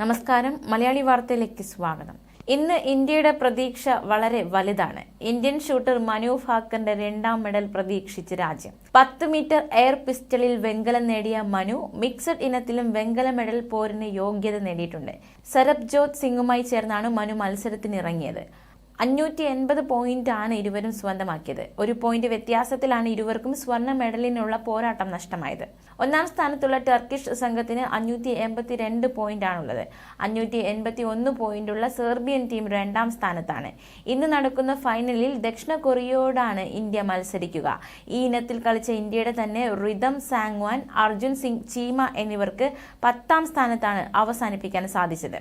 നമസ്കാരം. മലയാളി വാർത്തയിലേക്ക് സ്വാഗതം. ഇന്ന് ഇന്ത്യയുടെ പ്രതീക്ഷ വളരെ വലുതാണ്. ഇന്ത്യൻ ഷൂട്ടർ മനു ഭാക്കറിന്റെ രണ്ടാം മെഡൽ പ്രതീക്ഷിച്ച് രാജ്യം. പത്ത് മീറ്റർ എയർ പിസ്റ്റളിൽ വെങ്കലം നേടിയ മനു മിക്സഡ് ഇനത്തിലും വെങ്കല മെഡൽ പോരിന് യോഗ്യത നേടിയിട്ടുണ്ട്. സരബ്ജോത് സിംഗുമായി ചേർന്നാണ് മനു മത്സരത്തിനിറങ്ങിയത്. അഞ്ഞൂറ്റി എൺപത് പോയിന്റ് ആണ് ഇരുവരും സ്വന്തമാക്കിയത്. ഒരു പോയിന്റ് വ്യത്യാസത്തിലാണ് ഇരുവർക്കും സ്വർണ മെഡലിനുള്ള പോരാട്ടം നഷ്ടമായത്. ഒന്നാം സ്ഥാനത്തുള്ള ടർക്കിഷ് സംഘത്തിന് അഞ്ഞൂറ്റി എൺപത്തി രണ്ട് പോയിന്റ് ആണുള്ളത് അഞ്ഞൂറ്റി എൺപത്തി ഒന്ന് പോയിന്റുള്ള സെർബിയൻ ടീം രണ്ടാം സ്ഥാനത്താണ്. ഇന്ന് നടക്കുന്ന ഫൈനലിൽ ദക്ഷിണ കൊറിയയോടാണ് ഇന്ത്യ മത്സരിക്കുക. ഈ ഇനത്തിൽ കളിച്ച ഇന്ത്യയുടെ തന്നെ റിതം സാങ്വാൻ അർജുൻ സിംഗ് ചീമ എന്നിവർക്ക് പത്താം സ്ഥാനത്താണ് അവസാനിപ്പിക്കാൻ സാധിച്ചത്.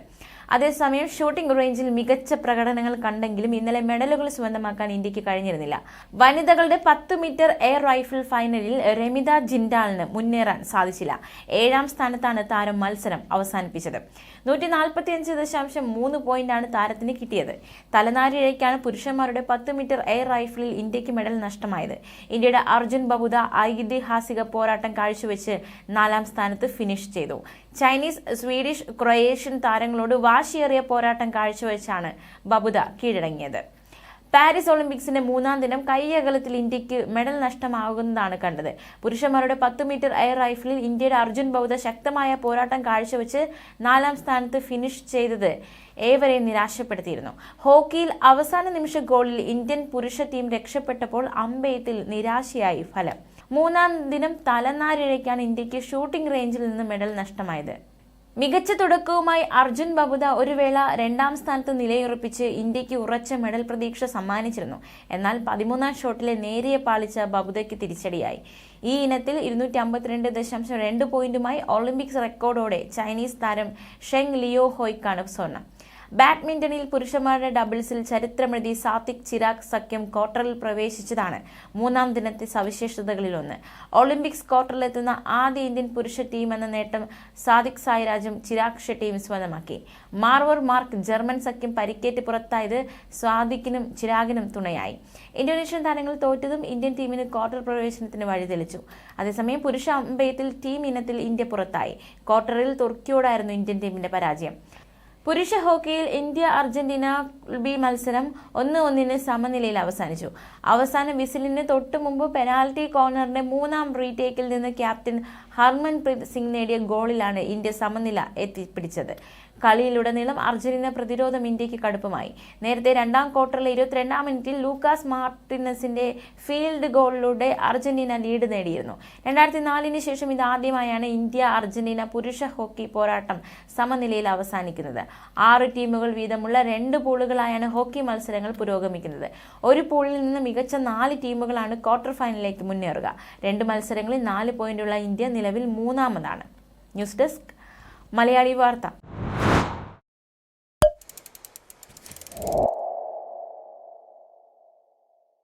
അതേസമയം ഷൂട്ടിംഗ് റേഞ്ചിൽ മികച്ച പ്രകടനങ്ങൾ കണ്ടെങ്കിലും ഇന്നലെ മെഡലുകൾ സ്വന്തമാക്കാൻ ഇന്ത്യയ്ക്ക് കഴിഞ്ഞിരുന്നില്ല. വനിതകളുടെ പത്ത് മീറ്റർ എയർ റൈഫിൾ ഫൈനലിൽ രമിത ജിൻഡാലിന് മുന്നേറാൻ സാധിച്ചില്ല. ഏഴാം സ്ഥാനത്താണ് താരം മത്സരം അവസാനിപ്പിച്ചത്. നൂറ്റി നാൽപ്പത്തിയഞ്ച് ദശാംശം മൂന്ന് പോയിന്റാണ് താരത്തിന് കിട്ടിയത്. തലനാരിഴയ്ക്കാണ് പുരുഷന്മാരുടെ പത്ത് മീറ്റർ എയർ റൈഫിളിൽ ഇന്ത്യയ്ക്ക് മെഡൽ നഷ്ടമായത്. ഇന്ത്യയുടെ അർജുൻ ബബുദ ഐതിഹാസിക പോരാട്ടം കാഴ്ചവെച്ച് നാലാം സ്ഥാനത്ത് ഫിനിഷ് ചെയ്തു. ചൈനീസ് സ്വീഡിഷ് ക്രൊയേഷ്യൻ താരങ്ങളോട് വാശിയേറിയ പോരാട്ടം കാഴ്ചവെച്ചാണ് ബബുദ കീഴടങ്ങിയത്. പാരീസ് ഒളിമ്പിക്സിന്റെ മൂന്നാം ദിനം കൈയകലത്തിൽ ഇന്ത്യയ്ക്ക് മെഡൽ നഷ്ടമാകുന്നതാണ് കണ്ടത്. പുരുഷന്മാരുടെ പത്ത് മീറ്റർ എയർ റൈഫിളിൽ ഇന്ത്യയുടെ അർജുൻ ബൗദ്ധ ശക്തമായ പോരാട്ടം കാഴ്ചവെച്ച് നാലാം സ്ഥാനത്ത് ഫിനിഷ് ചെയ്തത് ഏവരെയും നിരാശപ്പെടുത്തിയിരുന്നു. ഹോക്കിയിൽ അവസാന നിമിഷ ഗോളിൽ ഇന്ത്യൻ പുരുഷ ടീം രക്ഷപ്പെട്ടപ്പോൾ അമ്പയത്തിൽ നിരാശയായി ഫലം. മൂന്നാം ദിനം തലനാരിഴയ്ക്കാണ് ഇന്ത്യയ്ക്ക് ഷൂട്ടിംഗ് റേഞ്ചിൽ നിന്ന് മെഡൽ നഷ്ടമായത്. മികച്ച തുടക്കവുമായി അർജുൻ ബബുദ ഒരു വേള രണ്ടാം സ്ഥാനത്ത് നിലയുറപ്പിച്ച് ഇന്ത്യയ്ക്ക് ഉറച്ച മെഡൽ പ്രതീക്ഷ സമ്മാനിച്ചിരുന്നു. എന്നാൽ പതിമൂന്നാം ഷോട്ടിലെ നേരിയ പാളിച്ച ബബുദയ്ക്ക് തിരിച്ചടിയായി. ഈ ഇനത്തിൽ ഇരുന്നൂറ്റി അമ്പത്തിരണ്ട് ദശാംശം രണ്ട് പോയിന്റുമായി ഒളിമ്പിക്സ് റെക്കോർഡോടെ ചൈനീസ് താരം ഷെങ് ലിയോ ഹോയ്ക്കാണ് സ്വർണം. ബാഡ്മിന്റണിൽ പുരുഷന്മാരുടെ ഡബിൾസിൽ ചരിത്രമെഴുതി സാത്വിക് ചിരാഗ് സഖ്യം ക്വാർട്ടറിൽ പ്രവേശിച്ചതാണ് മൂന്നാം ദിനത്തെ സവിശേഷതകളിലൊന്ന്. ഒളിമ്പിക്സ് ക്വാർട്ടറിലെത്തുന്ന ആദ്യ ഇന്ത്യൻ പുരുഷ ടീം എന്ന നേട്ടം സാദിക് സായിരാജും ചിരാഗ് ഷെട്ടിയും സ്വന്തമാക്കി മാർവർ മാർക്ക് ജർമ്മൻ സഖ്യം പരിക്കേറ്റ് പുറത്തായത് സ്വാദിക്കിനും ചിരാഗിനും തുണയായി. ഇന്തോനേഷ്യൻ താരങ്ങൾ തോറ്റതും ഇന്ത്യൻ ടീമിന് ക്വാർട്ടർ പ്രവേശനത്തിന് വഴിതെളിച്ചു. അതേസമയം പുരുഷ അമ്പയത്തിൽ ടീം ഇനത്തിൽ ഇന്ത്യ പുറത്തായി. ക്വാർട്ടറിൽ തുർക്കിയോടായിരുന്നു ഇന്ത്യൻ ടീമിന്റെ പരാജയം. പുരുഷ ഹോക്കിയിൽ ഇന്ത്യ അർജന്റീന ബി മത്സരം ഒന്ന് ഒന്നിന് സമനിലയിൽ അവസാനിച്ചു. അവസാന വിസിലിന് തൊട്ടു മുമ്പ് പെനാൽറ്റി കോർണറിന്റെ മൂന്നാം റീടേക്കിൽ നിന്ന് ക്യാപ്റ്റൻ ഹർമൻപ്രീത് സിംഗ് നേടിയ ഗോളിലാണ് ഇന്ത്യ സമനില എത്തിപ്പിടിച്ചത്. കളിയിലുടനീളം അർജന്റീന പ്രതിരോധം ഇന്ത്യയ്ക്ക് കടുപ്പമായി. നേരത്തെ രണ്ടാം ക്വാർട്ടറിലെ ഇരുപത്തിരണ്ടാം മിനിറ്റിൽ ലൂക്കാസ് മാർട്ടിനസിന്റെ ഫീൽഡ് ഗോളിലൂടെ അർജന്റീന ലീഡ് നേടിയിരുന്നു. രണ്ടായിരത്തി നാലിന് ശേഷം ഇതാദ്യമായാണ് ഇന്ത്യ അർജന്റീന പുരുഷ ഹോക്കി പോരാട്ടം സമനിലയിൽ അവസാനിക്കുന്നത്. ആറ് ടീമുകൾ വീതമുള്ള രണ്ട് പൂളുകളായാണ് ഹോക്കി മത്സരങ്ങൾ പുരോഗമിക്കുന്നത്. ഒരു പൂളിൽ നിന്ന് മികച്ച നാല് ടീമുകളാണ് ക്വാർട്ടർ ഫൈനലിലേക്ക് മുന്നേറുക. രണ്ട് മത്സരങ്ങളിൽ നാല് പോയിന്റുള്ള ഇന്ത്യ നിലവിൽ മൂന്നാമതാണ്. ന്യൂസ് ഡെസ്ക് മലയാളി വാർത്ത.